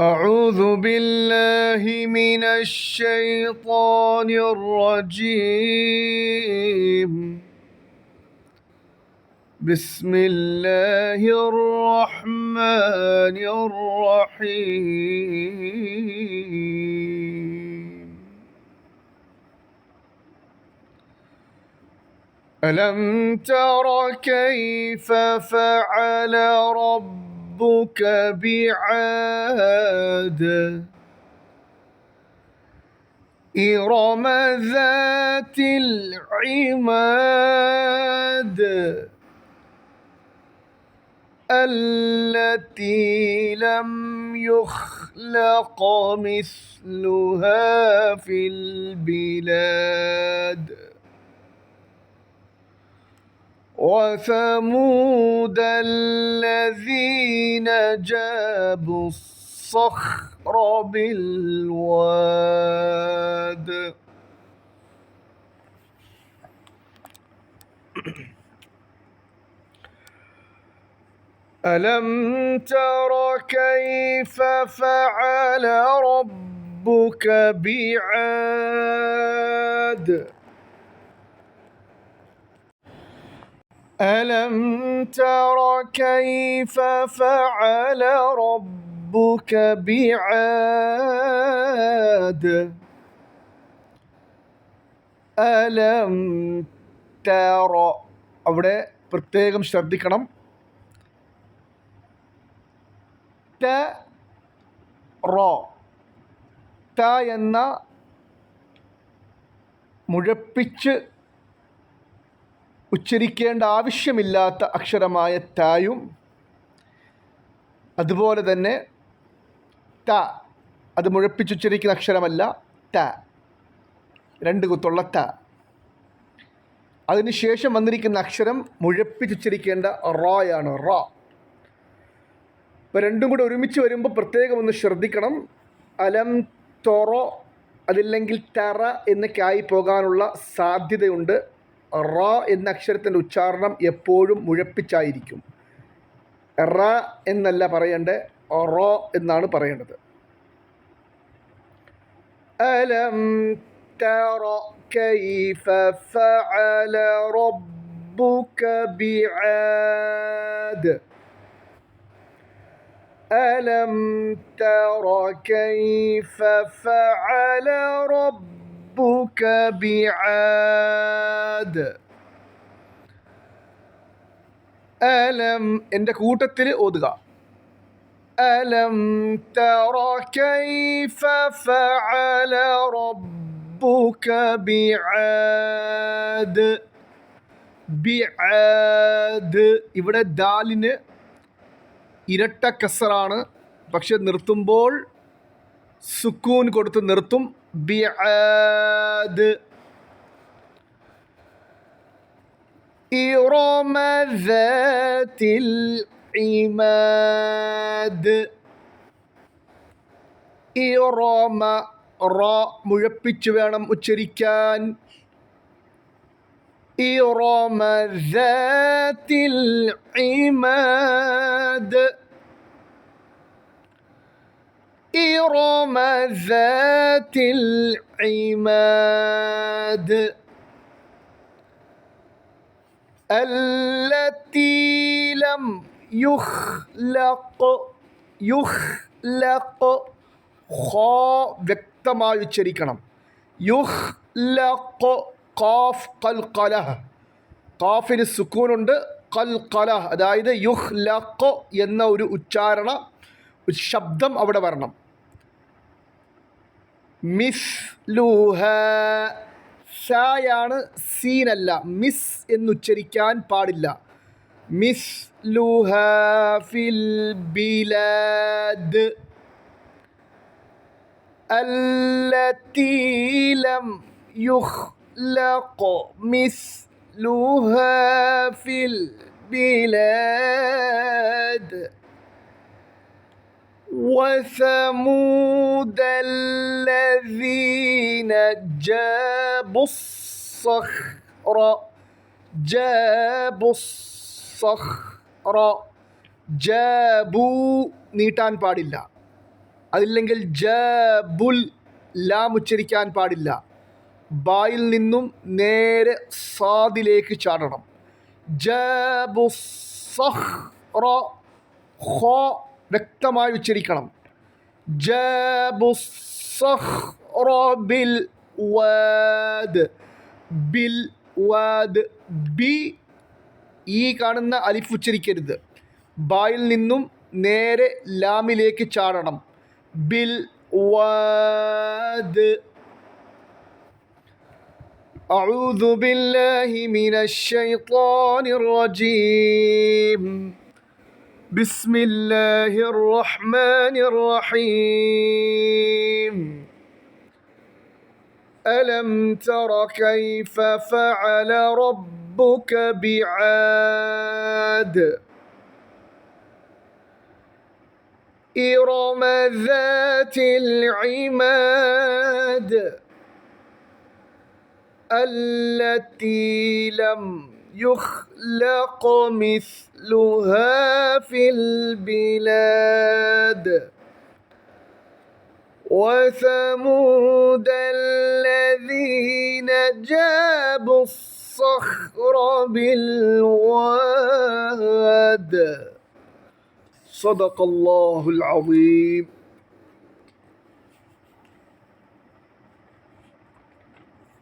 أعوذ بالله من الشيطان الرجيم. بسم الله الرحمن الرحيم. ألم تر كيف فعل ربك ربك بعاد. إرم ذات العماد التي لم يخلق مثلها في البلاد. وثمود الذين جابوا الصخر بالواد. ألم تر كيف فعل ربك بعاد؟ ألم تر كيف فعل ربك بعاد അലം തേറോ അവിടെ പ്രത്യേകം ശ്രദ്ധിക്കണം ത റോ ത എന്ന മുഴപ്പിച്ച് ഉച്ചരിക്കേണ്ട ആവശ്യമില്ലാത്ത അക്ഷരമായ തായും അതുപോലെ തന്നെ ത അത് മുഴപ്പിച്ചുച്ചരിക്കുന്ന അക്ഷരമല്ല ത രണ്ട് കുത്തുള്ള ത. അതിനുശേഷം വന്നിരിക്കുന്ന അക്ഷരം മുഴപ്പിച്ചുച്ചരിക്കേണ്ട റോയാണ് റോ. ഇപ്പോൾ രണ്ടും കൂടെ ഒരുമിച്ച് വരുമ്പോൾ പ്രത്യേകം ഒന്ന് ശ്രദ്ധിക്കണം. അലം തൊറോ അതില്ലെങ്കിൽ തറ എന്നൊക്കെ ആയി പോകാനുള്ള സാധ്യതയുണ്ട്. റ എന്ന അക്ഷരത്തിൻ്റെ ഉച്ചാരണം എപ്പോഴും മുഴപ്പിച്ചായിരിക്കും റ എന്നല്ല പറയേണ്ടത് റോ എന്നാണ് പറയേണ്ടത് അലം تر كيف فعل ربك بعاد ألم تر كيف فعل ربك ربك അഹദ് അലം എന്റെ കൂട്ടത്തിൽ ഓതുക. അലം ഫഅല റബ്ബുക ഇവിടെ ദാലിന് ഇരട്ട കസറാണ്. പക്ഷെ നിർത്തുമ്പോൾ സുക്കൂൻ കൊടുത്ത് നിർത്തും. ബിആദ് إرم ذات العماد ഇറോമ റ മുഴപ്പിച്ചു വേണം ഉച്ചരിക്കാൻ ഇറോമ ذات العماد إرم ذات العماد التي لم يخلق يخلق خا വ്യക്തമായി ഉച്ചരിക്കണം യുഹ്ലഖ് ഖാഫ് ഖൽഖലഹ ഖാഫിന് സുക്കൂനുണ്ട് ഖൽഖലഹ അതായത് യുഹ്ലഖ് എന്ന ഒരു ഉച്ചാരണ ഒരു ശബ്ദം അവിടെ വരണം മിസ്ലൂഹ ഷായാണ് സീനല്ല മിസ് എന്നുച്ചരിക്കാൻ പാടില്ല മിസ്ലൂഹ ഫിൽ ബിലാദ് التي لم يخلق مثلها في البلاد وثمود الذين جابوا الصخر جابوا الصخر ജാബു നീട്ടാൻ പാടില്ല അതില്ലെങ്കിൽ ജബുൽ ലാം ഉച്ചരിക്കാൻ പാടില്ല ബായിൽ നിന്നും നേരെ സാദിലേക്ക് ചാടണം ജബു സഹ്റ ഹോ വ്യക്തമായി ഉച്ചരിക്കണം ജബു സഹ്റ ബിൽ വാദ് ബിൽ വാദ് ബി ഈ കാണുന്ന അലിഫ് ഉച്ചരിക്കരുത് ബായിൽ നിന്നും നേരെ ലാമിലേക്ക് ചാടണം ബിൽ വാദ് أعوذ بالله من الشيطان الرجيم بسم الله الرحمن الرحيم. ألم تر كيف فعل ربك بعاد؟ إرم ذات العماد التي لم يخلق مثلها في البلاد. وثمود الذين جابوا الصخر بالواد. صدق الله العظيم.